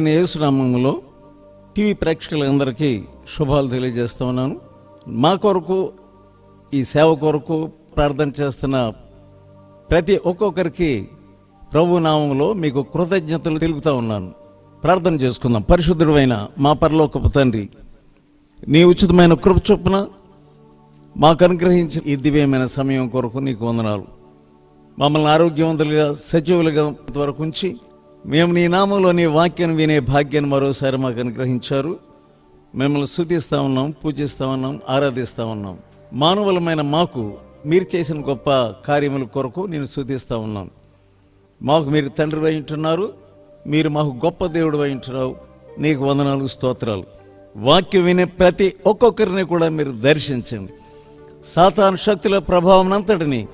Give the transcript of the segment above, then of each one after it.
ప్రభు అయిన యేసునామంలో టీవీ ప్రేక్షకులందరికీ శుభాలు తెలియజేస్తున్నాను మా కొరకు ఈ సేవ కొరకు ప్రార్థన చేస్తున్న ప్రతి ఒక్కొక్కరికి ప్రభు నామంలో మీకు కృతజ్ఞతలు తెలుపుతూ ఉన్నాను. ప్రార్థన చేసుకుందాం. పరిశుద్ధుడైన మా పరలోకపు తండ్రి నీ ఉచితమైన కృప చొప్పున మాకు అనుగ్రహించిన ఈ దివ్యమైన సమయం కొరకు నీకు వందనాలు. మమ్మల్ని ఆరోగ్యవంతులుగా సజీవులుగా వరకు ఉంచి మేము నీ నామంలో నీ వాక్యం వినే భాగ్యాన్ని మరోసారి మాకు అనుగ్రహించారు. మిమ్మల్ని సూచిస్తూ ఉన్నాం పూజిస్తూ ఉన్నాం ఆరాధిస్తూ ఉన్నాం. మానవులమైన మాకు మీరు చేసిన గొప్ప కార్యముల కొరకు నేను స్థుతిస్తా ఉన్నాను మాకు మీరు తండ్రి అయి ఉంటున్నారు మీరు మాకు గొప్ప దేవుడు అయి ఉంటున్నావు. నీకు వందనాలు స్తోత్రాలు. వాక్యం వినే ప్రతి ఒక్కొక్కరిని కూడా మీరు దర్శించండి. సాతాను శక్తుల ప్రభావం అంతటిని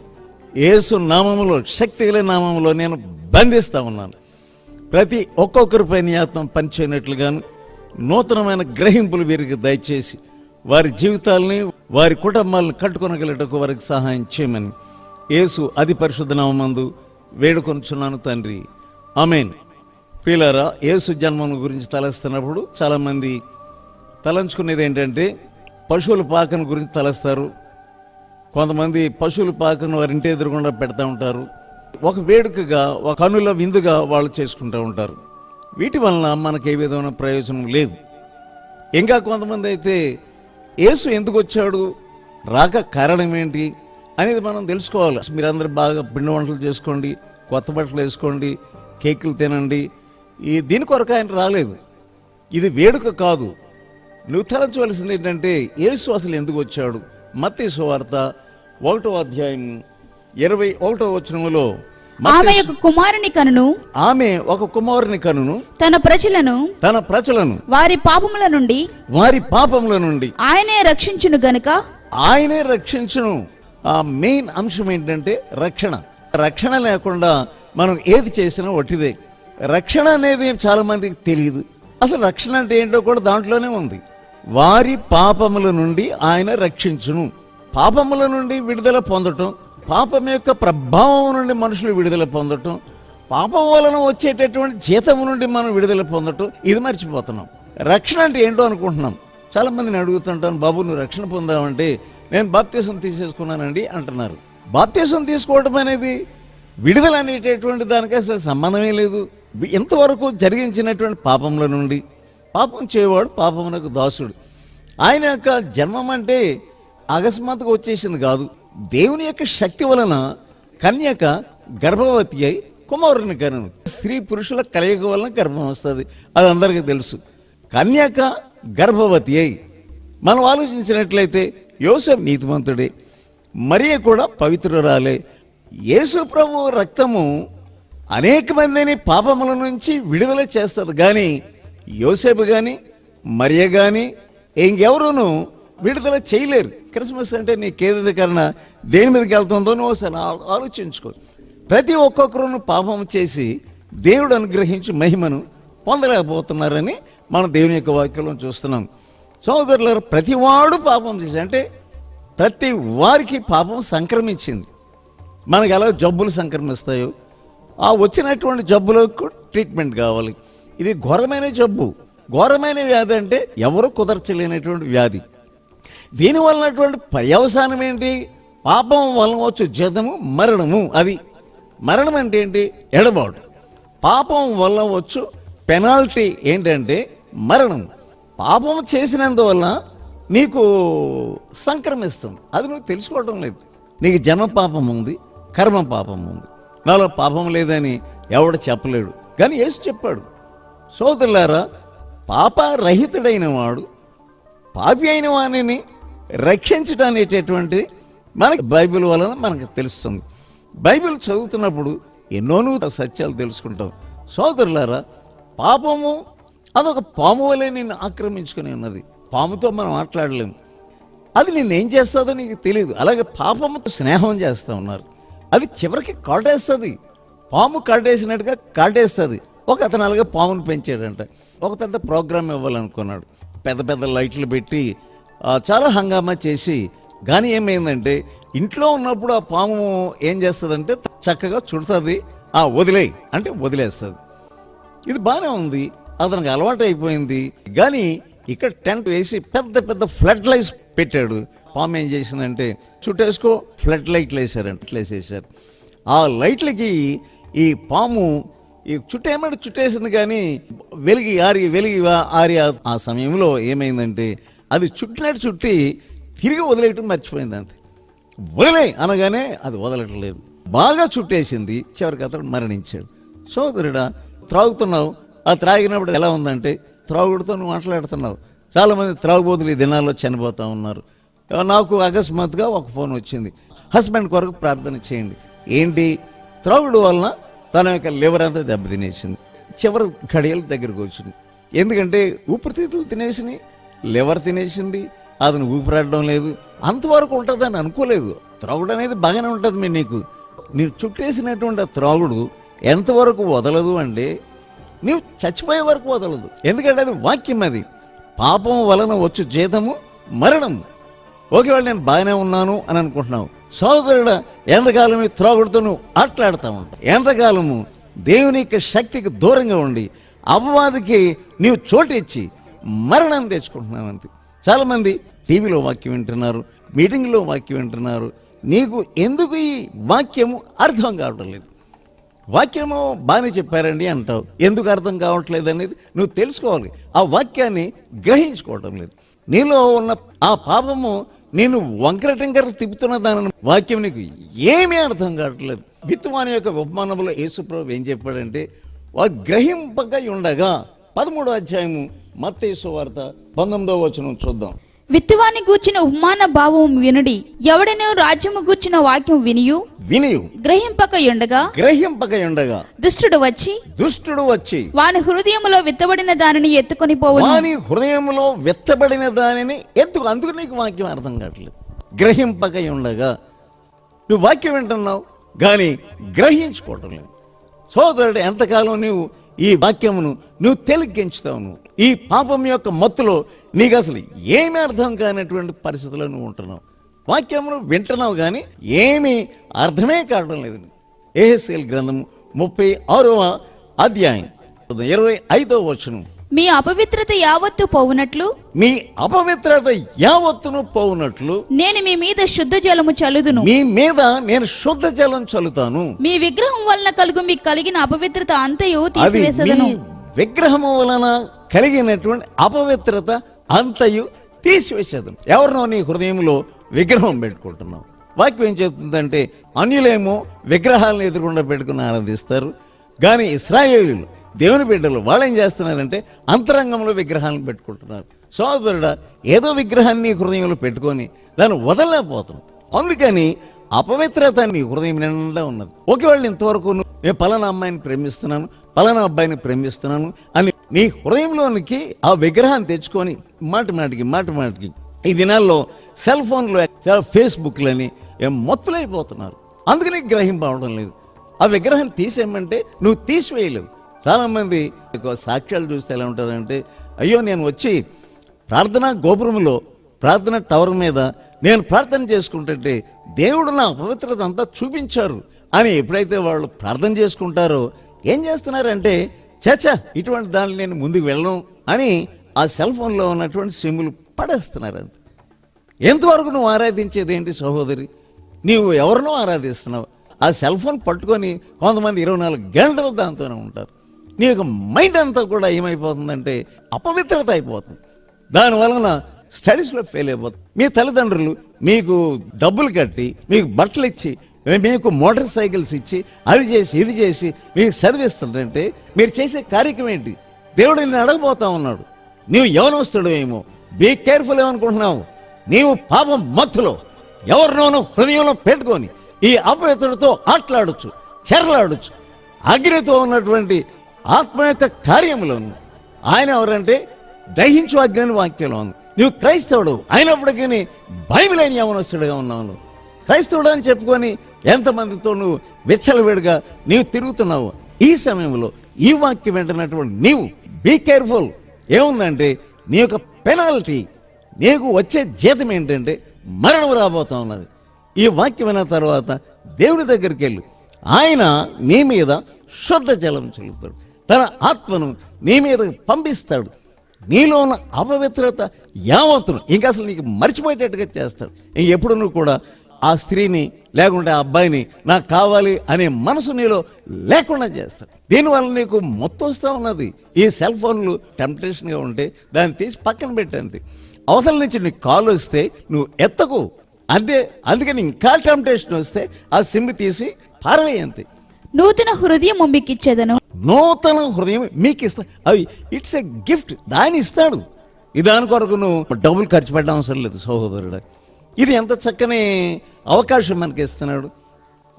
ఏసు నామములో శక్తి నామంలో నామములో నేను బంధిస్తా ఉన్నాను. ప్రతి ఒక్కొక్కరిపై నీ ఆత్మ పనిచేయనట్లుగాను నూతనమైన గ్రహింపులు వీరికి దయచేసి వారి జీవితాలని వారి కుటుంబాలను కట్టుకొనగలటకు వారికి సహాయం చేయమని యేసు అతి పరిశుద్ధ నామందు వేడుకొనుచున్నాను తండ్రి. ఆమెన్. ప్రియులారా యేసు జన్మను గురించి తలస్తున్నప్పుడు చాలామంది తలంచుకునేది ఏంటంటే పశువుల పాకను గురించి తలస్తారు. కొంతమంది పశువుల పాకను వారి ఇంటి ఎదురుగుండా పెడతా ఉంటారు. ఒక వేడుకగా ఒక కనుల విందుగా వాళ్ళు చేసుకుంటూ ఉంటారు. వీటి వలన మనకు ఏ విధమైన ప్రయోజనం లేదు. ఇంకా కొంతమంది అయితే యేసు ఎందుకు వచ్చాడు? రాక కారణం ఏంటి? అనేది మనం తెలుసుకోవాలి. మీరందరూ బాగా పిండి వంటలు చేసుకోండి కొత్త బట్టలు వేసుకోండి కేకులు తినండి. ఈ దీని కొరకు ఆయన రాలేదు. ఇది వేడుక కాదు. నువ్వు తలంచవలసింది ఏంటంటే యేసు అసలు ఎందుకు వచ్చాడు? మత్తయి సువార్త ఒకటో అధ్యాయం ఇరవై ఒకటో వచనములో మత్తయి- ఆమె యొక్క కుమారుని కనును ఆమె ఒక కుమారుని కనును తన ప్రజలను తన ప్రజలను వారి పాపముల నుండి వారి పాపముల నుండి. ఆయనే రక్షించును గనుక? ఆయనే రక్షించును. ఆ మెయిన్ అంశం ఏంటంటే రక్షణ. రక్షణ లేకుండా మనం ఏది చేసినా ఒట్టిదే. రక్షణ అనేది చాలా మందికి తెలియదు. అసలు రక్షణ అంటే ఏంటో కూడా దాంట్లోనే ఉంది. వారి పాపముల నుండి ఆయన రక్షించును. పాపముల నుండి విడుదల పొందటం పాపం యొక్క ప్రభావం నుండి మనుషులు విడుదల పొందటం పాపం వలన వచ్చేటటువంటి జీతం నుండి మనం విడుదల పొందటం ఇది మర్చిపోతున్నాం. రక్షణ అంటే ఏంటో అనుకుంటున్నాం. చాలా మందిని అడుగుతుంటాను బాబు నువ్వు రక్షణ పొందావంటే నేను బాప్తీసం తీసేసుకున్నానండి అంటున్నారు. బాప్తీసం తీసుకోవడం అనేది విడుదల అనేటటువంటి దానికి అసలు సంబంధమే లేదు. ఇంతవరకు జరిగించినటువంటి పాపంలో నుండి పాపం చేయవాడు పాపమునకు దాసుడు. ఆయన యొక్క జన్మం అంటే అకస్మాత్తుగా వచ్చేసింది కాదు. దేవుని యొక్క శక్తి వలన కన్యక గర్భవతి అయి కుమారుని కను. స్త్రీ పురుషుల కలయిక వలన గర్భం వస్తుంది. అది అందరికీ తెలుసు. కన్యక గర్భవతి అయి మనం ఆలోచించినట్లయితే యోసెఫ్ నీతిమంతుడే. మరియ కూడా పవిత్రురాలే. యేసు ప్రభు రక్తము అనేక మందిని పాపముల నుంచి విడుదల చేస్తుంది. కానీ యోసేపు కానీ మరియ కానీ ఇంకెవరూనూ విడుదల చేయలేరు. క్రిస్మస్ అంటే నీకేది కారణ దేని మీదకి వెళ్తుందో నువ్వు ఒకసారి ఆలోచించుకో. ప్రతి ఒక్కొక్కరును పాపం చేసి దేవుడు అనుగ్రహించి మహిమను పొందలేకపోతున్నారని మనం దేవుని యొక్క వాక్యంలో చూస్తున్నాం. సోదరులారు ప్రతివాడు పాపం చేసి అంటే ప్రతి వారికి పాపం సంక్రమించింది. మనకు ఎలా జబ్బులు సంక్రమిస్తాయో ఆ వచ్చినటువంటి జబ్బులకు ట్రీట్మెంట్ కావాలి. ఇది ఘోరమైన జబ్బు. ఘోరమైన వ్యాధి అంటే ఎవరు కుదర్చలేనటువంటి వ్యాధి. దీని వలనటువంటి పర్యవసానం ఏంటి? పాపం వలన వచ్చు జీతము మరణము అది. మరణం అంటే ఏంటి? ఎడబాటు. పాపం వల్ల వచ్చు పెనాల్టీ ఏంటంటే మరణం. పాపం చేసినందువల్ల నీకు సంక్రమిస్తుంది. అది నువ్వు తెలుసుకోవడం లేదు. నీకు జన్మ పాపం ఉంది కర్మ పాపం ఉంది. నాలో పాపం లేదని ఎవడు చెప్పలేడు. కానీ యేసు చెప్పాడు. సోదరులారా పాపరహితుడైన వాడు పాపి అయిన వాణిని రక్షించడం అనేటటువంటిది మనకి బైబిల్ వలన మనకు తెలుస్తుంది. బైబిల్ చదువుతున్నప్పుడు ఎన్నో నూతన సత్యాలు తెలుసుకుంటాం. సోదరులారా పాపము అదొక పాము వలె నిన్ను ఆక్రమించుకుని ఉన్నది. పాముతో మనం మాట్లాడలేము అది నిన్నేం చేస్తుందో నీకు తెలియదు అలాగే పాపముతో స్నేహం చేస్తూ ఉన్నారు. అది చివరికి కాటేస్తుంది పాము కాటేసినట్టుగా కాటేస్తుంది ఒక అతను అలాగే పామును పెంచాడంట. ఒక పెద్ద ప్రోగ్రామ్ ఇవ్వాలనుకున్నాడు. పెద్ద పెద్ద లైట్లు పెట్టి చాలా హంగామా చేసి కానీ ఏమైందంటే ఇంట్లో ఉన్నప్పుడు ఆ పాము ఏం చేస్తుందంటే చక్కగా చుడుతుంది ఆ వదిలేయి అంటే వదిలేస్తుంది. ఇది బాగానే ఉంది అతనికి అలవాటు అయిపోయింది కానీ ఇక్కడ టెంట్ వేసి పెద్ద పెద్ద ఫ్లడ్ లైట్స్ పెట్టాడు. పాము ఏం చేసిందంటే చుట్టేసుకో ఫ్లడ్ లైట్లు వేసారంట ఇట్లా వేసేసారు ఆ లైట్లకి ఈ పాము ఈ చుట్టేమంటే చుట్టేసింది కానీ వెలిగి ఆరి వెలిగి ఆరి ఆ సమయంలో ఏమైందంటే అది చుట్టినట్టు చుట్టి తిరిగి వదిలేయటం మర్చిపోయింది అంతే. వదిలే అనగానే అది వదలట్లేదు. బాగా చుట్టేసింది చివరికి అతడు మరణించాడు. సోదరుడా త్రాగుతున్నావు? ఆ త్రాగినప్పుడు ఎలా ఉందంటే త్రాగుడుతో నువ్వు మాట్లాడుతున్నావు. చాలామంది త్రాగుబోతులు ఈ దినాల్లో చనిపోతూ ఉన్నారు. నాకు అకస్మాత్తుగా ఒక ఫోన్ వచ్చింది. హస్బెండ్ కొరకు ప్రార్థన చేయండి. ఏంటి? త్రాగుడు వలన తన యొక్క లివర్ అంతా దెబ్బతినేసింది. చివరి ఘడియల దగ్గరకు వచ్చింది. ఎందుకంటే ఊపిరితిత్తులు తినేసినాయి లివర్ తినేసింది అతను ఊపిరాడడం లేదు. అంతవరకు ఉంటుందని అనుకోలేదు. త్రాగుడు అనేది బాగానే ఉంటుంది మీ నీకు. నీవు చుట్టేసినటువంటి ఆ త్రాగుడు ఎంతవరకు వదలదు అంటే నీవు చచ్చిపోయే వరకు వదలదు. ఎందుకంటే అది వాక్యం అది. పాపం వలన వచ్చు జీతము మరణము. ఒకవేళ నేను బాగానే ఉన్నాను అని అనుకుంటున్నావు. సోదరుడు ఎంతకాలం ఈ త్రాగుడుతో నువ్వు ఆటలాడుతూ ఉంటావు? ఎంతకాలము? దేవుని యొక్క శక్తికి దూరంగా ఉండి అపవాదికి నీవు చోటిచ్చి మరణం తెచ్చుకుంటున్నావు అంతే చాలామంది టీవీలో వాక్యం వింటున్నారు మీటింగ్లో వాక్యం వింటున్నారు. నీకు ఎందుకు ఈ వాక్యము అర్థం కావడం లేదు? వాక్యము బాగానే చెప్పారండి అంటావు. ఎందుకు అర్థం కావట్లేదు అనేది నువ్వు తెలుసుకోవాలి. ఆ వాక్యాన్ని గ్రహించుకోవటం లేదు. నీలో ఉన్న ఆ పాపము నేను వంకర టింకర తిప్పుతున్న దాని వాక్యం నీకు ఏమీ అర్థం కావట్లేదు. విత్తువాని యొక్క ఉపమానంలో యేసుప్రభు ఏం చెప్పాడంటే వా గ్రహింపగా ఉండగా పదమూడో అధ్యాయము మత్తేసు వార్త పంతొమ్మిదో వచనం చూద్దాం. విత్తువాని గూర్చిన ఉపమాన భావం వినుడి ఎవడనో రాజ్యము గూర్చిన వాక్యం వినియు? వినియు. గ్రహింపక ఉండగా గ్రహింపక ఉండగా దుష్టుడు వచ్చి? దుష్టుడు వచ్చి. వాని హృదయములో విత్తబడిన దానిని ఎత్తుకొని పోవును. వాని హృదయంలో వెత్తబడిన దానిని ఎందుకు అందుకు నీకు వాక్యం అర్థం కావట్లేదు. గ్రహింపక ఉండగా నువ్వు వాక్యం వింటున్నావు కానీ గ్రహించుకోవటం లేదు. సోదరుడు ఎంతకాలం నువ్వు ఈ వాక్యమును నువ్వు తెలిగ్గించుతావు నువ్వు? ఈ పాపం యొక్క మత్తులో నీకు అసలు ఏమీ అర్థం కానటువంటి పరిస్థితుల్లో నువ్వు ఉంటున్నావు? వాక్యమును వింటున్నావు కానీ ఏమీ అర్థమే కావడం లేదు ఏహెస్ఎల్ గ్రంథము ముప్పై ఆరవ అధ్యాయం. ఇరవై ఐదవ వచనం. మీ అపవిత్రత యావత్తు పోవునట్లు? మీ అపవిత్రత యావత్తును పోవునట్లు? నేను మీ మీద శుద్ధ జలము చలుదును మీ మీద నేను శుద్ధ జలం చల్లుతాను. మీ విగ్రహం వలన కలుగు మీకు కలిగిన అపవిత్రత అంతయు తీసివేసదను. విగ్రహము వలన కలిగినటువంటి అపవిత్రత అంతయు తీసివేసేది. ఎవరినో నీ హృదయంలో విగ్రహం పెట్టుకుంటున్నావు. వాక్యం ఏం చెప్తుందంటే అన్యులేమో విగ్రహాలను ఎదురుకుండా పెట్టుకుని ఆనందిస్తారు కానీ ఇస్రాయేలీలు దేవుని బిడ్డలు వాళ్ళు ఏం చేస్తున్నారంటే అంతరంగంలో విగ్రహాలను పెట్టుకుంటున్నారు. సోదరుడా ఏదో విగ్రహాన్ని హృదయంలో పెట్టుకొని దాన్ని వదలలేకపోతున్నాం అందుకని అపవిత్రత నీ హృదయం నిండా ఉన్నది. ఒకవేళ ఇంతవరకు నువ్వు నేను పలానా అమ్మాయిని ప్రేమిస్తున్నాను పలానా అబ్బాయిని ప్రేమిస్తున్నాను అని నీ హృదయంలోనికి ఆ విగ్రహాన్ని తెచ్చుకొని మాట మాటికి మాటి మాటికి ఈ దినాల్లో సెల్ ఫోన్లో చాలా ఫేస్బుక్లని మొత్తులైపోతున్నారు. అందుకని గ్రహింపవడం లేదు. ఆ విగ్రహం తీసేయమంటే నువ్వు తీసివేయలేవు. చాలామంది ఎక్కువ సాక్ష్యాలు చూస్తే ఎలా ఉంటుందంటే అయ్యో నేను వచ్చి ప్రార్థనా గోపురంలో ప్రార్థన టవర్ మీద నేను ప్రార్థన చేసుకుంటుంటే దేవుడు నా అపవిత్రత అంతా చూపించారు అని ఎప్పుడైతే వాళ్ళు ప్రార్థన చేసుకుంటారో ఏం చేస్తున్నారంటే చచ్చా ఇటువంటి దానిలో నేను ముందుకు వెళ్ళను అని ఆ సెల్ ఫోన్లో ఉన్నటువంటి సిమ్ములు పడేస్తున్నారు అంతే. ఎంతవరకు నువ్వు ఆరాధించేది ఏంటి సహోదరి? నీవు ఎవరినో ఆరాధిస్తున్నావు. ఆ సెల్ ఫోన్ పట్టుకొని కొంతమంది ఇరవై నాలుగు గంటలు దాంతోనే ఉంటారు. నీ యొక్క మైండ్ అంతా కూడా ఏమైపోతుందంటే అపవిత్రత అయిపోతుంది. దాని వలన స్టడీస్లో ఫెయిల్ అయిపోతుంది మీ తల్లిదండ్రులు మీకు డబ్బులు కట్టి మీకు బట్టలు ఇచ్చి మీకు మోటార్ సైకిల్స్ ఇచ్చి అది చేసి ఇది చేసి మీకు చదివిస్తుంటే మీరు చేసే కార్యక్రమం ఏంటి? దేవుడు నిన్ను అడగబోతా ఉన్నాడు. నీవు యవనస్తుడు ఏమో. బీ కేర్ఫుల్ ఏమనుకుంటున్నావు? నీవు పాపం మత్తులో ఎవరినోనో హృదయంలో పెట్టుకొని ఈ అపవిత్రుడితో ఆటలాడొచ్చు చెరలాడొచ్చు. అగ్నితో ఉన్నటువంటి ఆత్మ యొక్క కార్యములను. ఆయన ఎవరంటే? దహించు అగ్ని వాక్యంలో ఉంది. నువ్వు క్రైస్తవుడు అయినప్పటికీ భయం లేని యవనస్తుడిగా ఉన్నావు. క్రైస్తవుడు అని చెప్పుకొని ఎంతమందితో నువ్వు విచ్చలవిడిగా నీవు తిరుగుతున్నావు? ఈ సమయంలో ఈ వాక్యం వెంటనటువంటి నీవు బీ కేర్ఫుల్ ఏముందంటే నీ యొక్క పెనాల్టీ నీకు వచ్చే జీతం ఏంటంటే మరణం రాబోతా ఉన్నది. ఈ వాక్యం విన్న తర్వాత దేవుని దగ్గరికి వెళ్ళు. ఆయన నీ మీద శుద్ధ జలం చల్లుతాడు. తన ఆత్మను నీ మీద పంపిస్తాడు. నీలో ఉన్న అపవిత్రత యావత్తును ఇంకా అసలు నీకు మర్చిపోయేటట్టుగా చేస్తాడు. ఇంకెప్పుడు నువ్వు కూడా ఆ స్త్రీని లేకుంటే ఆ అబ్బాయిని నాకు కావాలి అనే మనసు నీలో లేకుండా చేస్తాడు. దీనివల్ల నీకు మొత్తం వస్తూ ఉన్నది. ఈ సెల్ ఫోన్లు టెంప్టేషన్గా ఉంటే దాన్ని తీసి పక్కన పెట్టండి. అవసరం నుంచి నీకు కాల్ వస్తే నువ్వు ఎత్తకు. అంతే అందుకని ఇంకా టెంప్టేషన్ వస్తే ఆ సిమ్ తీసి పారవేయంతే నూతన హృదయం మీకు ఇచ్చేదను నూతన హృదయం మీకు ఇస్తా అవి ఇట్స్ ఎ గిఫ్ట్ దాన్ని ఇస్తాడు దాని కొరకు నువ్వు డబ్బులు ఖర్చు పెట్టడం అవసరం లేదు సహోదరుడు. ఇది ఎంత చక్కని అవకాశం మనకి ఇస్తున్నాడు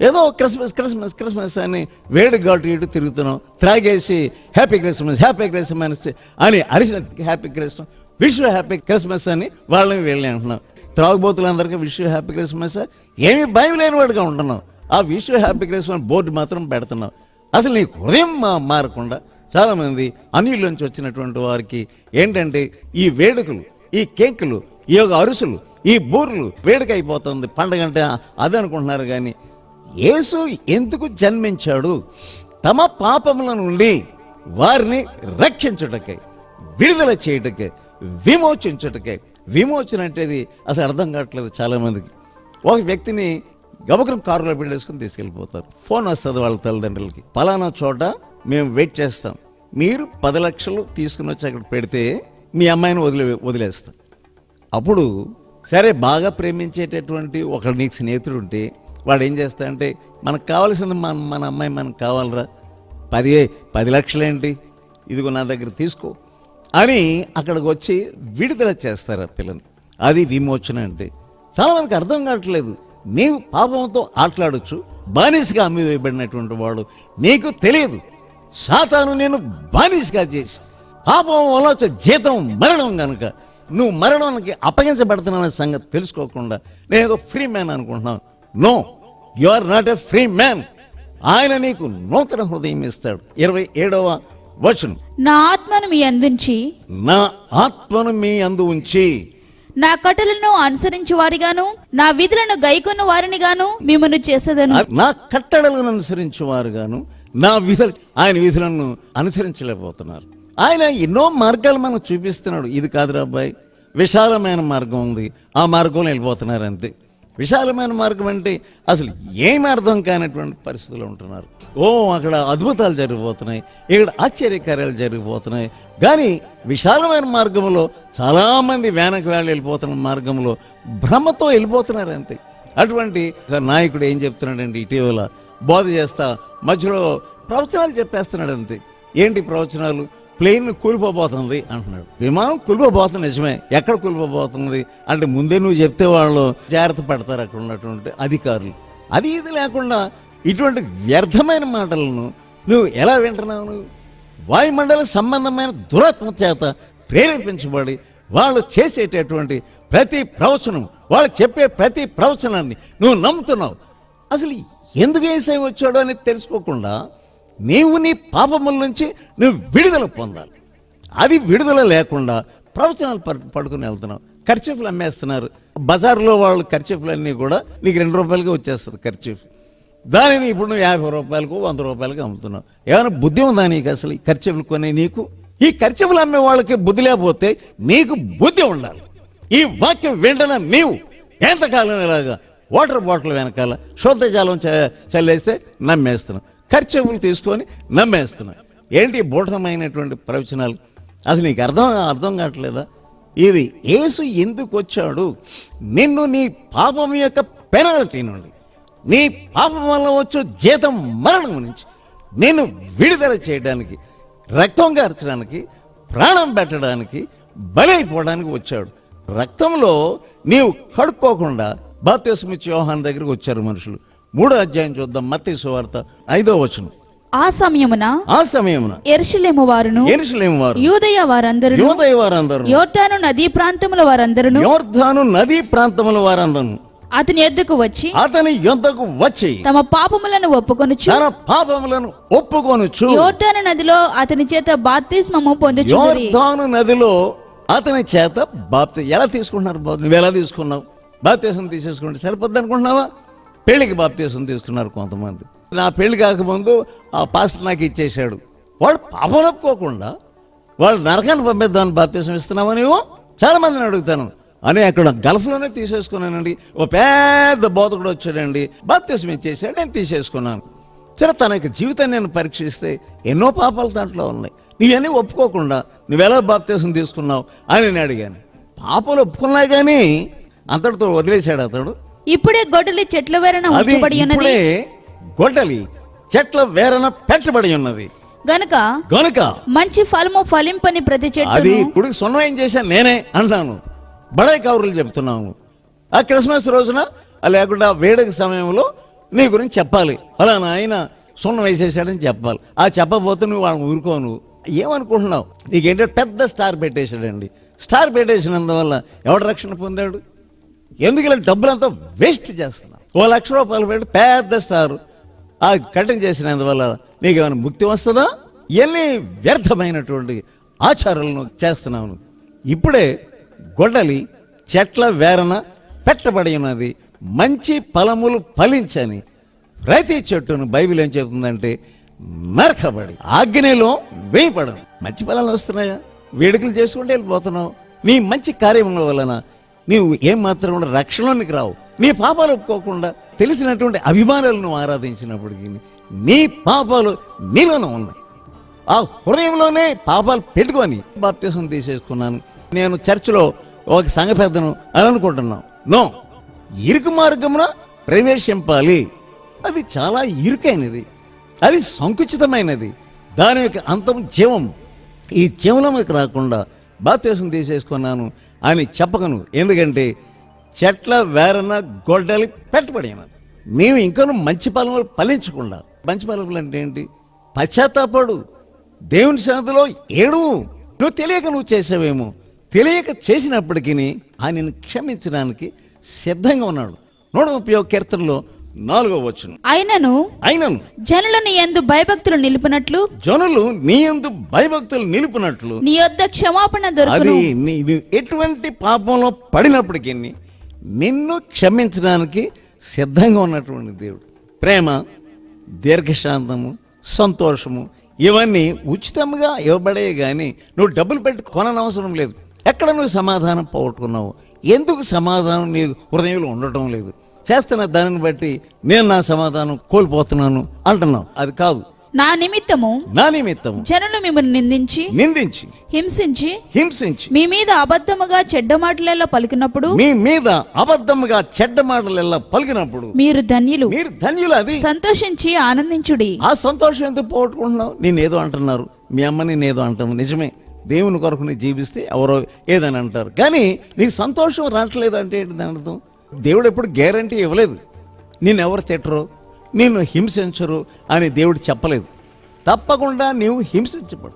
ఏదో క్రిస్మస్ క్రిస్మస్ క్రిస్మస్ అని వేడి ఘాటు ఇటు తిరుగుతున్నాం. త్రాగేసి హ్యాపీ క్రిస్మస్ హ్యాపీ క్రిస్మస్ అని అరిసిన happy Christmas wish happy Christmas అని వాళ్ళని వెళ్ళి అంటున్నాం. త్రాగుబోతులందరికీ విష్ హ్యాపీ క్రిస్మస్ ఏమీ భయం లేని వాడుగా ఉంటున్నాం. ఆ విష్ హ్యాపీ క్రిస్మస్ బోర్డు మాత్రం పెడుతున్నాం. అసలు నీ హృదయం మారకుండా చాలామంది అన్యుల్లోంచి వచ్చినటువంటి వారికి ఏంటంటే ఈ వేడుకలు ఈ కేకులు ఈ యొక్క అరుసులు ఈ బూర్లు వేడుక అయిపోతుంది పండగ అంటే అది అనుకుంటున్నారు కానీ యేసు ఎందుకు జన్మించాడు? తమ పాపముల నుండి వారిని రక్షించుటకై విడుదల చేయుటకే విమోచించుటకై. విమోచన అంటేది అసలు అర్థం కావట్లేదు చాలామందికి. ఒక వ్యక్తిని గబకరం కారులో పెట్టేసుకుని తీసుకెళ్ళిపోతారు. ఫోన్ వస్తుంది వాళ్ళ తల్లిదండ్రులకి. పలానా చోట మేము వెయిట్ చేస్తాం. మీరు పది లక్షలు తీసుకుని వచ్చి అక్కడ పెడితే మీ అమ్మాయిని వదిలే వదిలేస్తాం. అప్పుడు సరే బాగా ప్రేమించేటటువంటి ఒక నీకు స్నేహితుడు ఉంటే వాడు ఏం చేస్తాడంటే మనకు కావాల్సింది మన మన అమ్మాయి మనకు కావాలరా? పది పది లక్షలేంటి? ఇదిగో నా దగ్గర తీసుకో అని అక్కడికి వచ్చి విడుదల చేస్తారు ఆ పిల్లని. అది విమోచన అంటే చాలామందికి అర్థం కావట్లేదు. నీవు పాపంతో ఆటలాడొచ్చు బానిసగా అమ్మి వేయబడినటువంటి వాడు నీకు తెలియదు. సాతాను నేను బానిసగా చేసి పాపం వల్ల వచ్చే జీతం మరణం కనుక నువ్వు మరణానికి అప్పగించబడుతున్నావు సంగతి తెలుసుకోకుండా నేను ఏదో ఫ్రీ మ్యాన్ అనుకుంటున్నాను. No you are not a free man ఆయన నీకు నూతన హృదయం ఇస్తాడు. ఇరవై ఏడవ వచనం. నా ఆత్మను మీ అందుంచి నా ఆత్మను మీ అందు ఉంచి. నా కట్టలను అనుసరించి వారిగాను నా విధులను గైకొన్న వారిని గాను మిమ్మల్ని చేసేదను నా కట్టడలను అనుసరించే వారుగాను నా విధులు ఆయన విధులను అనుసరించలేకపోతున్నారు. ఆయన ఎన్నో మార్గాలు మనకు చూపిస్తున్నాడు. ఇది కాదురా అబ్బాయి విశాలమైన మార్గం ఉంది. ఆ మార్గంలో వెళ్ళిపోతున్నారు అంతే. విశాలమైన మార్గం అంటే అసలు ఏం అర్థం కానటువంటి పరిస్థితులు ఉంటున్నారు. ఓ అక్కడ అద్భుతాలు జరిగిపోతున్నాయి. ఇక్కడ ఆశ్చర్యకార్యాలు జరిగిపోతున్నాయి. కానీ విశాలమైన మార్గంలో చాలామంది వెనక వేళ వెళ్ళిపోతున్న మార్గంలో భ్రమతో వెళ్ళిపోతున్నారు అంతే. అటువంటి నాయకుడు ఏం చెప్తున్నాడండి ఇటీవల బోధ చేస్తా మధ్యలో ప్రవచనాలు చెప్పేస్తున్నాడు అంతే. ఏంటి ప్రవచనాలు? ప్లేన్ కూలిపోబోతుంది అంటున్నాడు. విమానం కూలిపోబోతుంది నిజమే. ఎక్కడ కూలిపోబోతుంది అంటే ముందే నువ్వు చెప్తే వాళ్ళు జాగ్రత్త పడతారు అక్కడ ఉన్నటువంటి అధికారులు. అది ఇది లేకుండా ఇటువంటి వ్యర్థమైన మాటలను నువ్వు ఎలా వింటున్నావు నువ్వు? వాయుమండల సంబంధమైన దురాత్మ చేత ప్రేరేపించబడి వాళ్ళు చేసేటటువంటి ప్రతి ప్రవచనం వాళ్ళు చెప్పే ప్రతి ప్రవచనాన్ని నువ్వు నమ్ముతున్నావు. అసలు ఎందుకు ఏసై వచ్చాడో అని తెలుసుకోకుండా నీవు నీ పాపముల నుంచి నువ్వు విడుదల పొందాలి. అది విడుదల లేకుండా ప్రవచనాలు పడు- పడుకుని వెళ్తున్నావు. ఖర్చీఫ్లు అమ్మేస్తున్నారు. బజార్లో వాళ్ళు ఖర్చీఫ్లన్నీ కూడా నీకు రెండు రూపాయలకి వచ్చేస్తుంది ఖర్చీఫ్ దానిని ఇప్పుడు నువ్వు యాభై రూపాయలకు వంద రూపాయలకు అమ్ముతున్నావు. ఏమైనా బుద్ధి ఉందా నీకు అసలు ఈ ఖర్చీఫ్లు కొనే నీకు? ఈ ఖర్చీఫ్లు అమ్మే వాళ్ళకి బుద్ధి లేకపోతే నీకు బుద్ధి ఉండాలి. ఈ వాక్యం వెంటనే నీవు ఎంతకాలం ఇలాగా వాటర్ బాటిల్ వెనకాల శుద్ధజాలం చ- చల్లేస్తే నమ్మేస్తున్నావు. ఖర్చులు తీసుకొని నమ్మేస్తున్నాయి ఏంటి బూఢమైనటువంటి ప్రవచనాలు? అసలు నీకు అర్థం అర్థం కావట్లేదా? ఇది యేసు ఎందుకు వచ్చాడు? నిన్ను నీ పాపం యొక్క పెనాల్టీ నుండి. నీ పాపం వల్ల వచ్చు జీతం మరణం నుంచి. నేను విడుదల చేయడానికి రక్తం గార్చడానికి ప్రాణం పెట్టడానికి బలైపోవడానికి వచ్చాడు. రక్తంలో నీవు కడుక్కోకుండా బాప్తిస్మిచ్చి యోహాన్ దగ్గరికి వచ్చారు మనుషులు. మూడో అధ్యాయం చూద్దాం. మత్తి సువార్త ఐదో వచనం. ఆ సమయమున ఆ సమయమున ఎరుషలేము వారును ఎరుసలేం వారు యూదయ వారందరూ యోదయ వారందరూ యోర్దాను నదీ ప్రాంతముల వారందరూ యోర్ధాను నదీ ప్రాంతముల వారందరూ అతని ఎద్దుకు వచ్చి అతని యొద్దకు వచ్చి తమ పాపములను ఒప్పుకొనుచు తన పాపములను ఒప్పుకొనుచు యోర్దాను నదిలో అతని చేత బాప్తిస్మము పొందుచుంది యోర్ధాను నదిలో అతని చేత బాప్తి ఎలా తీసుకుంటున్నారు నువ్వు ఎలా తీసుకున్నావు? బాప్తీసం తీసేసుకుంటే సరిపోద్ది అనుకుంటున్నావా? పెళ్ళికి బాప్తీసం తీసుకున్నారు కొంతమంది. నా పెళ్ళి కాకముందు ఆ పాస్టర్ నాకు ఇచ్చేశాడు. వాడు పాపం ఒప్పుకోకుండా వాళ్ళు నరకాన్ని పంపిద్దామని బాప్తీసం ఇస్తున్నామని చాలా మందిని అడుగుతాను. అని అక్కడ గల్ఫ్లోనే తీసేసుకున్నానండి. ఓ పెద్ద బోధకుడు వచ్చాడండి. బాప్తీసం ఇచ్చేసాడు నేను తీసేసుకున్నాను. సరే తన యొక్క జీవితాన్ని నేను పరీక్షిస్తే ఎన్నో పాపాలు దాంట్లో ఉన్నాయి. నీవన్నీ ఒప్పుకోకుండా నువ్వెలా బాప్తీసం తీసుకున్నావు అని నేను అడిగాను. పాపాలు ఒప్పుకున్నా కానీ అంతటితో వదిలేశాడు అతడు. ఇప్పుడే గొడ్డలి చెట్ల వేరన అది ఉంచబడి ఉన్నది. ఇప్పుడే గొడ్డలి చెట్ల వేరన పెట్టబడి ఉన్నది. గనుక గనుక మంచి ఫలము ఫలింపని ప్రతి అది చెట్టును కుడికి సున్నం చేశాను నేనే అంటాను బడాయి కౌరులు చెప్తున్నాను ఆ క్రిస్మస్ రోజున లేకుండా వేడుక సమయంలో నీ గురించి చెప్పాలి. అలా ఆయన సున్నం వేసేసాడని చెప్పాలి. ఆ చెప్పబోతే నువ్వు వాళ్ళని ఊరుకోను. ఏమనుకుంటున్నావు? నీకేంటంటే పెద్ద స్టార్ పెట్టేశాడండి. స్టార్ పెట్టేసినందువల్ల ఎవడు రక్షణ పొందాడు? ఎందుకు ఇలా డబ్బులంతా వేస్ట్ చేస్తున్నావు ఓ లక్ష రూపాయలు పెట్టి పెద్ద స్టార్. ఆ కటింగ్ చేసినందువల్ల నీకు ఏమైనా ముక్తి వస్తుందా? ఎన్ని వ్యర్థమైనటువంటి ఆచారాలను చేస్తున్నాను ఇప్పుడే గొడ్డలి చెట్ల వేరన పెట్టబడి ఉన్నది. మంచి ఫలములు ఫలించని ప్రతి చెట్టును బైబిల్ ఏం చెబుతుందంటే నరకబడి ఆగ్నేలో వేయపడను మంచి ఫలాలు వస్తున్నాయా? వేడుకలు చేసుకుంటే వెళ్ళిపోతున్నావు. నీ మంచి కార్యముల వలన నీవు ఏం మాత్రం కూడా రక్షణలోనికి రావు. నీ పాపాలు ఒప్పుకోకుండా తెలిసినటువంటి అభిమానులను నువ్వు ఆరాధించినప్పటికీ నీ పాపాలు నీలోనే ఉన్నాయి. ఆ హృదయంలోనే పాపాలు పెట్టుకొని బాప్తీసం తీసేసుకున్నాను. నేను చర్చిలో ఒక సంఘ పెద్దను అని అనుకుంటున్నాను నో ఇరుకు మార్గమున ప్రవేశింపాలి. అది చాలా ఇరుకైనది. అది సంకుచితమైనది. దాని యొక్క అంతం జీవం. ఈ జీవంలోకి రాకుండా బాప్తీసం తీసేసుకున్నాను. అని చెప్పగను ఎందుకంటే చెట్ల వేరన గొడ్డలి పెట్టబడి మేము ఇంకనూ మంచి ఫలములు ఫలించకుండా. మంచి ఫలములు అంటే ఏంటి? పశ్చాత్తాపడు. దేవుని సన్నిధిలో ఏడు. నువ్వు తెలియక నువ్వు చేసావేమో. తెలియక చేసినప్పటికీ ఆయనను క్షమించడానికి సిద్ధంగా ఉన్నాడు. నూట ముప్పై ఒక కీర్తనలో నాలుగో వచ్చును అయినను అయినను. జనులను ఎందు భయభక్తులు నిలుపునట్లు? జనులు నీ యందు భయభక్తులు నిలుపునట్లు. నీ యొద్ద క్షమాపణ దొరుకును. నీ- నీ ఎటువంటి పాపంలో పడినప్పటికీ నిన్ను క్షమించడానికి సిద్ధంగా ఉన్నటువంటి దేవుడు. ప్రేమ దీర్ఘశాంతము సంతోషము ఇవన్నీ ఉచితంగా ఇవ్వబడే కానీ నువ్వు డబ్బులు పెట్టి కొననవసరం లేదు. ఎక్కడ నువ్వు సమాధానం పోగొట్టుకున్నావు? ఎందుకు సమాధానం నీ హృదయంలో ఉండటం లేదు? చేస్తున్న దానిని బట్టి నేను నా సమాధానం కోల్పోతున్నాను అంటున్నావు అది కాదు. నా నిమిత్తము నా నిమిత్తము జనులు మిమ్మల్ని నిందించి నిందించి హింసించి హింసించి మీ మీద అబద్ధముగా చెడ్డ మాటలలో పలికినప్పుడు మీ మీద అబద్ధముగా చెడ్డ మాటలు ఎలా పలికినప్పుడు మీరు ధన్యులు. మీరు ధన్యులు అది. సంతోషించి ఆనందించుడి. ఆ సంతోషం ఎందుకు పోగొట్టుకుంటున్నావు? నేనేదో అంటున్నారు. మీ అమ్మ నేనేదో అంటాము నిజమే. దేవుని కొరకు నీ జీవిస్తే ఎవరో ఏదని అంటారు. కానీ నీకు సంతోషం రావట్లేదు అంటే ఏంటి దాని అర్థం? దేవుడు ఎప్పుడు గ్యారంటీ ఇవ్వలేదు. నేను ఎవరు తిట్టరు? నిన్ను హింసించరు? అని దేవుడు చెప్పలేదు. తప్పకుండా నీవు హింసించబడు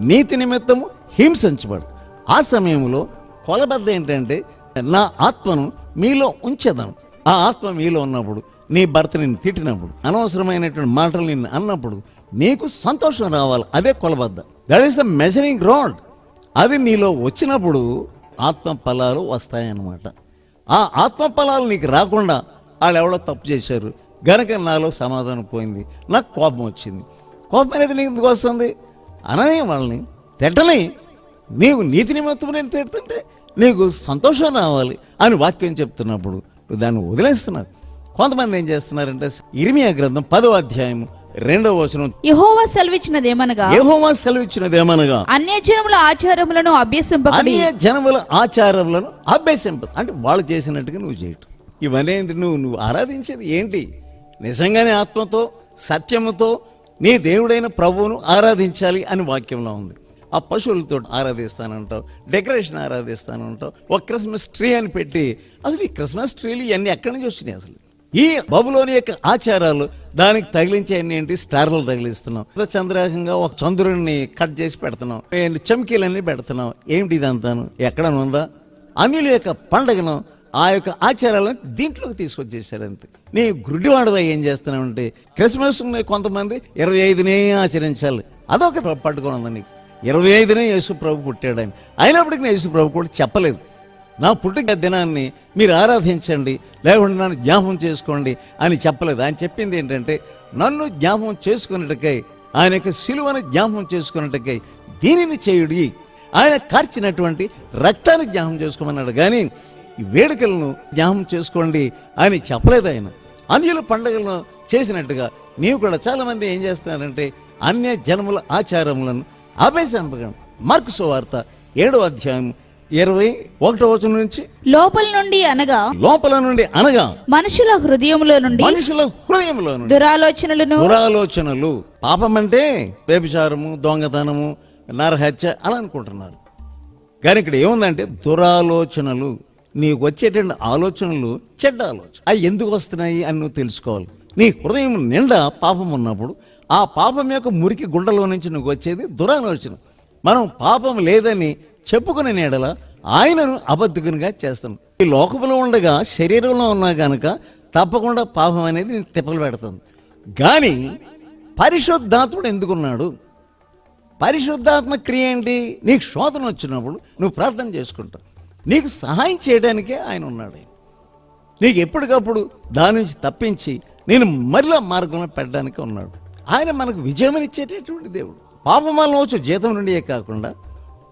నీతి నిమిత్తము హింసించబడు ఆ సమయంలో కొలబద్ద ఏంటంటే నా ఆత్మను మీలో ఉంచేదాను. ఆ ఆత్మ మీలో ఉన్నప్పుడు నీ భర్త నిన్ను తిట్టినప్పుడు అనవసరమైనటువంటి మాటలు నిన్ను అన్నప్పుడు నీకు సంతోషం రావాలి. అదే కొలబద్ద that is the measuring rod అది నీలో వచ్చినప్పుడు ఆత్మ ఫలాలు వస్తాయన్నమాట. ఆ ఆత్మఫలాలు నీకు రాకుండా వాళ్ళు ఎవడో తప్పు చేశారు. గనక నాలో సమాధానం పోయింది. నాకు కోపం వచ్చింది. కోపం అనేది నీకు ఎందుకు వస్తుంది? అననే వాళ్ళని తిట్టని నీవు నీతి నిమిత్తం నేను తిడుతుంటే నీకు సంతోషం రావాలి అని వాక్యం చెప్తున్నప్పుడు దాన్ని వదిలేస్తున్నారు కొంతమంది ఏం చేస్తున్నారంటే ఇరిమియా గ్రంథం పదో అధ్యాయం రెండవ వచనం. యహోవా సెలవిచ్చినదేమనగా? యెహోవా సెలవిచ్చినది ఏమనగా అన్యజనముల ఆచారములను అభ్యసింపకడి. అన్య జనముల ఆచారములను అభ్యసింప అంటే వాళ్ళు చేసినట్టుగా నువ్వు చేయటం ఇవన్నీ? నువ్వు నువ్వు ఆరాధించేది ఏంటి? నిజంగానే ఆత్మతో సత్యముతో నీ దేవుడైన ప్రభువును ఆరాధించాలి అని వాక్యంలో ఉంది. ఆ పశువులతో ఆరాధిస్తానంటావు డెకరేషన్ ఆరాధిస్తానంటావు ఒక క్రిస్మస్ ట్రీ అని పెట్టి అసలు ఈ క్రిస్మస్ ట్రీలు ఇవన్నీ ఎక్కడి నుంచి వచ్చినాయి అసలు? ఈ బబులోని యొక్క ఆచారాలు దానికి తగిలించే అన్ని ఏంటి? స్టార్లు తగిలిస్తున్నాం. చంద్రాకంగా ఒక చంద్రుడిని కట్ చేసి పెడుతున్నాం. చమ్కీలన్నీ పెడుతున్నాం. ఏమిటి ఇదంతాను? ఎక్కడ ఉందా? అన్యుల యొక్క పండగను ఆ యొక్క ఆచారాలను దీంట్లోకి తీసుకొచ్చేసారు అంతే నీ గుడ్డివాడవై ఏం చేస్తున్నావంటే క్రిస్మస్ కొంతమంది ఇరవై ఐదునే ఆచరించాలి. అదొక పట్టుకొని ఉంది నీకు. ఇరవై ఐదునే యేసు ప్రభు పుట్టాడని. అయినప్పటికీ యేసు ప్రభు కూడా చెప్పలేదు. నా పుట్టిన దినాన్ని మీరు ఆరాధించండి లేకుండా నన్ను జ్ఞాపం చేసుకోండి అని చెప్పలేదు. ఆయన చెప్పింది ఏంటంటే నన్ను జ్ఞాపం చేసుకున్నట్టుకై ఆయన యొక్క సిలువను జ్ఞాపం చేసుకున్నట్టుకై దీనిని చేయుడి. ఆయన కార్చినటువంటి రక్తాన్ని జ్ఞాపం చేసుకోమన్నాడు. కానీ ఈ వేడుకలను జ్ఞాపం చేసుకోండి అని చెప్పలేదు ఆయన. అన్యుల పండుగలను చేసినట్టుగా నీవు కూడా చాలామంది ఏం చేస్తున్నారంటే అన్య జనముల ఆచారములను అభ్యసింపగం మార్కు సువార్త ఏడో అధ్యాయం ఇరవై ఒకటో వచనం నుంచి లోపల నుండి అనగా లోపల నుండి అనగా మనుషుల హృదయములో నుండి మనుషుల హృదయంలో నుండి దురాలోచనలను దురాలోచనలు. పాపం అంటే వ్యభిచారము దొంగతనము నరహత్య అలా అనుకుంటున్నారు. కానీ ఇక్కడ ఏముందంటే దురాలోచనలు. నీకు వచ్చేటువంటి ఆలోచనలు చెడ్డ ఆలోచన. అవి ఎందుకు వస్తున్నాయి అని నువ్వు తెలుసుకోవాలి. నీ హృదయం నిండా పాపం ఉన్నప్పుడు ఆ పాపం యొక్క మురికి గుండెలో నుంచి నువ్వు వచ్చేది దురాలోచన. మనం పాపం లేదని చెప్పుకునే నీడల ఆయనను అబద్ధకునిగా చేస్తాం ఈ లోకంలో ఉండగా శరీరంలో ఉన్నా కనుక తప్పకుండా పాపం అనేది నేను తిప్పలు పెడతాను. కానీ పరిశుద్ధాత్ముడు ఎందుకున్నాడు? పరిశుద్ధాత్మ క్రియ ఏంటి? నీకు శోధన వచ్చినప్పుడు నువ్వు ప్రార్థన చేసుకుంటావు. నీకు సహాయం చేయడానికే ఆయన ఉన్నాడు నీకు ఎప్పటికప్పుడు దాని నుంచి తప్పించి నేను మరలా మార్గంలో పెట్టడానికి ఉన్నాడు. ఆయన మనకు విజయమనిచ్చేటటువంటి దేవుడు. పాపం వల్ల జీతం నుండియే కాకుండా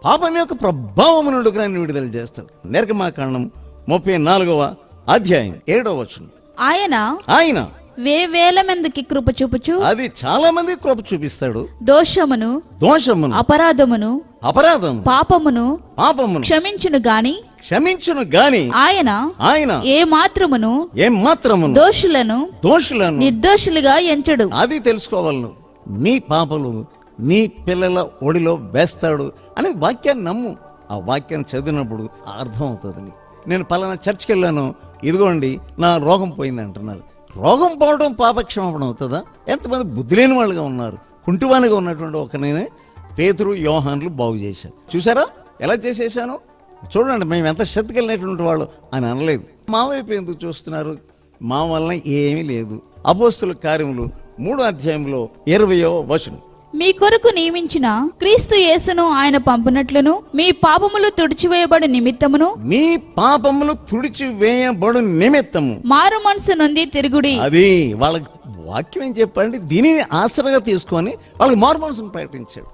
పాపం యొక్క ప్రభావం నుండి ఆయన విడుదల చేస్తాడు. నిర్గమాకాండం ముప్పై నాలుగవ అధ్యాయం ఏడవ వచనం. ఆయన ఆయన వేవేల మందికి కృప చూపుచు అది చాలా మంది కృప చూపిస్తాడు. దోషమును దోషమును అపరాధమును అపరాధం పాపమును పాపమును క్షమించును గాని క్షమించును గాని ఆయన ఆయన ఏ మాత్రమును ఏం మాత్రమును దోషులను దోషులను నిర్దోషులుగా ఎంచడు. అది తెలుసుకోవాలి నువ్వు నీ పాపలు నీ పిల్లల ఒడిలో వేస్తాడు అనే వాక్యాన్ని నమ్ము. ఆ వాక్యాన్ని చదివినప్పుడు అర్థం అవుతుంది నేను పలానా చర్చికి వెళ్ళాను. ఇదిగోండి నా రోగం పోయింది అంటున్నారు. రోగం పోవడం పాపక్షమాపణ అవుతుందా? ఎంతమంది బుద్ధి లేని వాళ్ళుగా ఉన్నారు. కుంటివానిగా ఉన్నటువంటి ఒక నేనే పేతురు యోహాన్లు బాగు చేశాను చూసారా ఎలా చేసేసాను? చూడండి మేము ఎంత శ్రద్ధ వెళ్ళినటువంటి వాళ్ళు అని అనలేదు. మా వైపు ఎందుకు చూస్తున్నారు? మా వలన ఏమీ లేదు. అపోస్తుల కార్యములు మూడో అధ్యాయంలో ఇరవయో వచనం. మీ కొరకు నియమించిన క్రీస్తు యేసును ఆయన పంపినట్లును మీ పాపములు తుడిచివేయబడి నిమిత్తమును మీ పాపములు తుడిచి వేయబడు నిమిత్తము. మారు మనసు నుండి తిరుగుడి. అది వాళ్ళకి వాక్యం ఏం చెప్పండి దీనిని ఆసరగా తీసుకొని వాళ్ళకి మారు మనసును ప్రకటించాడు.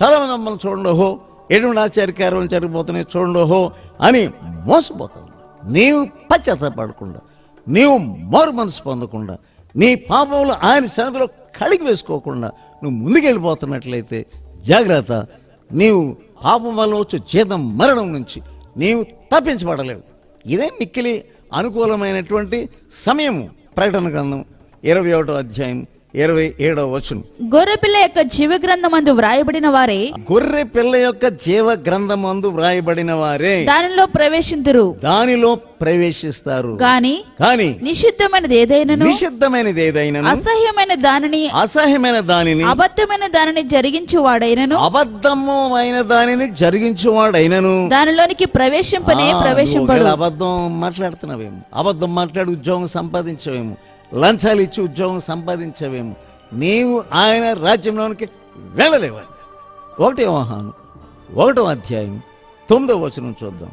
చాలా మంది మమ్మల్ని చూడండి ఓహో ఎటువంటి ఆశ్చర్యకారం జరిగిపోతున్నాయి చూడండి ఓహో అని మోసపోతాం. నీవు పశ్చాత్తపడకుండా నీవు మారు మనసు పొందకుండా నీ పాపములు ఆయన సన్నిధిలో కడిగి వేసుకోకుండా నువ్వు ముందుకెళ్ళిపోతున్నట్లయితే జాగ్రత్త. నీవు పాపం వల్ల వచ్చు జీతం మరణం నుంచి నీవు తప్పించబడలేవు. ఇదే మిక్కిలి అనుకూలమైనటువంటి సమయము. ప్రకటన గ్రంథం ఇరవై ఒకటో అధ్యాయం ఇరవై ఏడవ వచనం. గొర్రెపిల్ల యొక్క జీవ గ్రంథమందు వ్రాయబడిన వారే గొర్రె పిల్ల యొక్క జీవ గ్రంథమందు వ్రాయబడిన వారే. దానిలో ప్రవేశింతురు. దానిలో ప్రవేశిస్తారు. గాని కానీ నిషిద్ధమైనది ఏదైనను నిషిద్ధమైనది ఏదైనా అసహ్యమైన దానిని అసహ్యమైన దానిని అబద్ధమైన దానిని జరిగించు వాడైనను అబద్ధము అయిన దానిని జరిగించేవాడైనను. దానిలోనికి ప్రవేశింపనే ప్రవేశింపడు. అబద్ధం మాట్లాడుతున్నావేమో అబద్ధం మాట్లాడి ఉద్యోగం సంపాదించవేమో లంచాలు ఇచ్చి ఉద్యోగం సంపాదించవేమో. నీవు ఆయన రాజ్యంలోనికి వెళ్ళలేవండి ఒకటే వాహనం ఒకటో అధ్యాయం తొమ్మిదో వచనం చూద్దాం.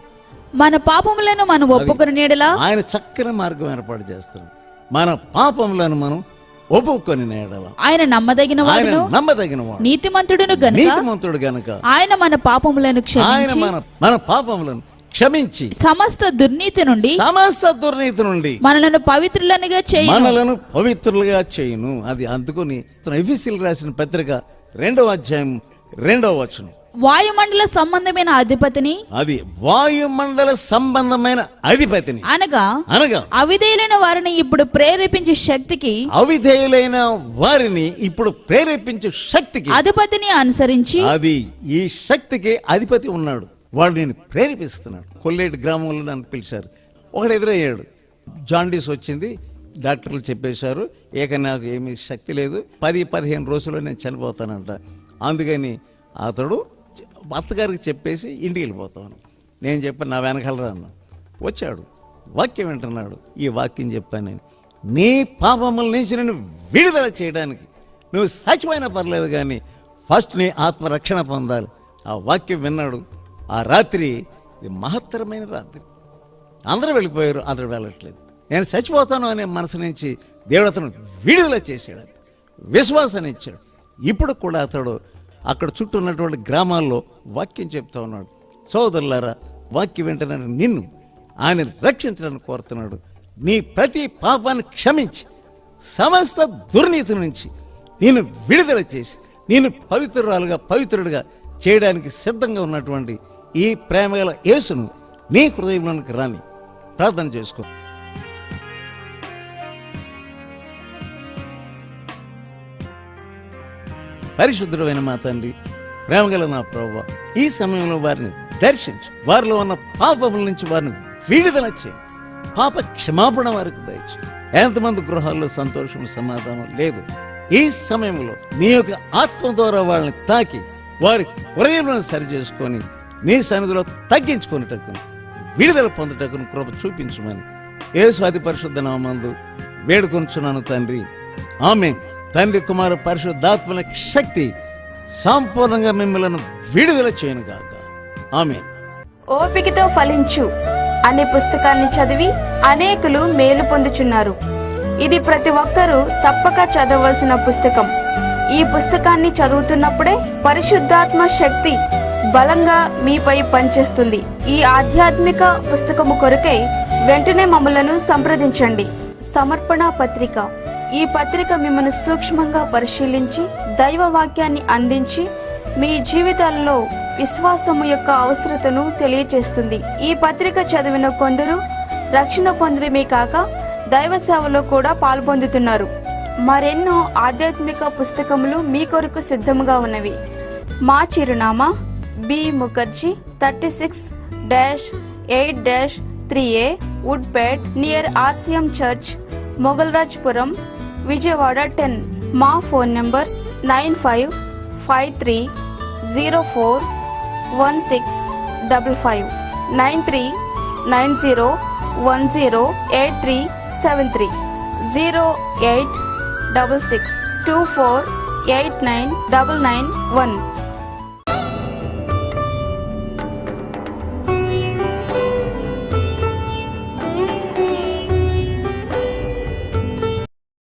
మన పాపములను మనం ఒప్పుకుని నీడలా? ఆయన చక్కని మార్గం ఏర్పాటు చేస్తాడు. మన పాపములను మనం ఒప్పుకొని నేడల? ఆయన నమ్మదగిన ఆయన నమ్మదగిన వాడు. నీతిమంతుడును గనుక? నీతిమంతుడు గనుక? ఆయన మన పాపములను ఆయన మన మన పాపములను క్షమించి. సమస్త దుర్నీతి నుండి సమస్త దుర్నీతి నుండి మనలను పవిత్రులనుగా చేయి మనలను పవిత్రులుగా చేయును. అది అందుకొని ఎఫీసీలు రాసిన పత్రిక రెండవ అధ్యాయం రెండవ వచనం. వాయుమండల సంబంధమైన అధిపతిని అది వాయుమండల సంబంధమైన అధిపతిని. అనగా అనగా అవిధేయులైన వారిని ఇప్పుడు ప్రేరేపించే శక్తికి అవిధేయులైన వారిని ఇప్పుడు ప్రేరేపించే శక్తికి అధిపతిని అనుసరించి అది ఈ శక్తికి అధిపతి ఉన్నాడు. వాడు నేను ప్రేరేపిస్తున్నాడు. కొల్లేటి గ్రామంలో నన్ను పిలిచారు. ఒకడు ఎదురయ్యాడు. జాండీస్ వచ్చింది. డాక్టర్లు చెప్పేశారు. ఏక నాకు ఏమీ శక్తి లేదు. పది పదిహేను రోజుల్లో నేను చనిపోతానంట. అందుకని అతడు అత్తగారికి చెప్పేసి ఇంటికి వెళ్ళిపోతాను నేను చెప్పాను నా వెనకాలరా అన్నా. వచ్చాడు. వాక్యం వింటున్నాడు. ఈ వాక్యం చెప్పాను నేను. నీ పాపముల నుంచి నేను విడుదల చేయడానికి నువ్వు చచ్చిపోయినా పర్లేదు కానీ ఫస్ట్ నీ ఆత్మరక్షణ పొందాలి. ఆ వాక్యం విన్నాడు. ఆ రాత్రి ఇది మహత్తరమైన రాత్రి. అందరూ వెళ్ళిపోయారు అందరు వెళ్ళట్లేదు. నేను చచ్చిపోతాను అనే మనసు నుంచి దేవుడు అతను విడుదల చేశాడు. విశ్వాసాన్ని ఇచ్చాడు. ఇప్పుడు కూడా అతడు అక్కడ చుట్టూ ఉన్నటువంటి గ్రామాల్లో వాక్యం చెప్తా ఉన్నాడు. సోదరులారా వాక్యం వెంటనే నిన్ను ఆయన రక్షించడానికి కోరుతున్నాడు. నీ ప్రతి పాపాన్ని క్షమించి సమస్త దుర్నీతి నుంచి నేను విడుదల చేసి నేను పవిత్రురాలుగా పవిత్రుడిగా చేయడానికి సిద్ధంగా ఉన్నటువంటి ఈ ప్రేమగల యేసును నీ హృదయంలోనికి రాని ప్రార్థన చేసుకో. పరిశుద్ధుడైన మా తండ్రి ప్రేమగల నా ప్రభు ఈ సమయంలో వారిని దర్శించు. వారిలో ఉన్న పాపముల నుంచి వారిని విడుదల చేయి. పాప క్షమాపణ వారికి దయచు ఎంతమంది గృహాల్లో సంతోషం సమాధానం లేదు. ఈ సమయంలో నీ యొక్క ఆత్మ ద్వారా వాళ్ళని తాకి వారి హృదయంలో సరి చేసుకొని నీ సన్నిధిలో తగ్గించుకునేటకును విడుదల పొందటకును కృప చూపించమని యేసు అతి పరిశుద్ధ నామందు వేడుకొంచున్నాను తండ్రి. ఆమె తండ్రి కుమారు పరిశుద్ధాత్మల శక్తి సంపూర్ణంగా మిమ్మల్ని విడుదల చేయను గాక. ఆమె ఓపికతో ఫలించు. అనే పుస్తకాన్ని చదివి అనేకులు మేలు పొందుచున్నారు. ఇది ప్రతి ఒక్కరూ తప్పక చదవలసిన పుస్తకం. ఈ పుస్తకాన్ని చదువుతున్నప్పుడే పరిశుద్ధాత్మ శక్తి బలంగా మీపై పనిచేస్తుంది. ఈ ఆధ్యాత్మిక పుస్తకము కొరకై వెంటనే మమ్మలను సంప్రదించండి. సమర్పణ పత్రిక. ఈ పత్రిక మిమ్మల్ని సూక్ష్మంగా పరిశీలించి దైవ వాక్యాన్ని అందించి మీ జీవితాల్లో విశ్వాసము యొక్క అవసరతను తెలియచేస్తుంది. ఈ పత్రిక చదివిన కొందరు రక్షణ పొందడమే కాక దైవ సేవలో కూడా పాల్పొందుతున్నారు. మరెన్నో ఆధ్యాత్మిక పుస్తకములు మీ కొరకు సిద్ధముగా ఉన్నవి. మా చిరునామా B Mukherjee 36 six dash eight dash three A Woodpet near R C M church, Mogalrajapuram, Vijayawada ten. माँ phone numbers nine five five three zero four one six double five. Nine three nine zero one zero eight three seven three. Zero eight double six two four eight nine double nine one.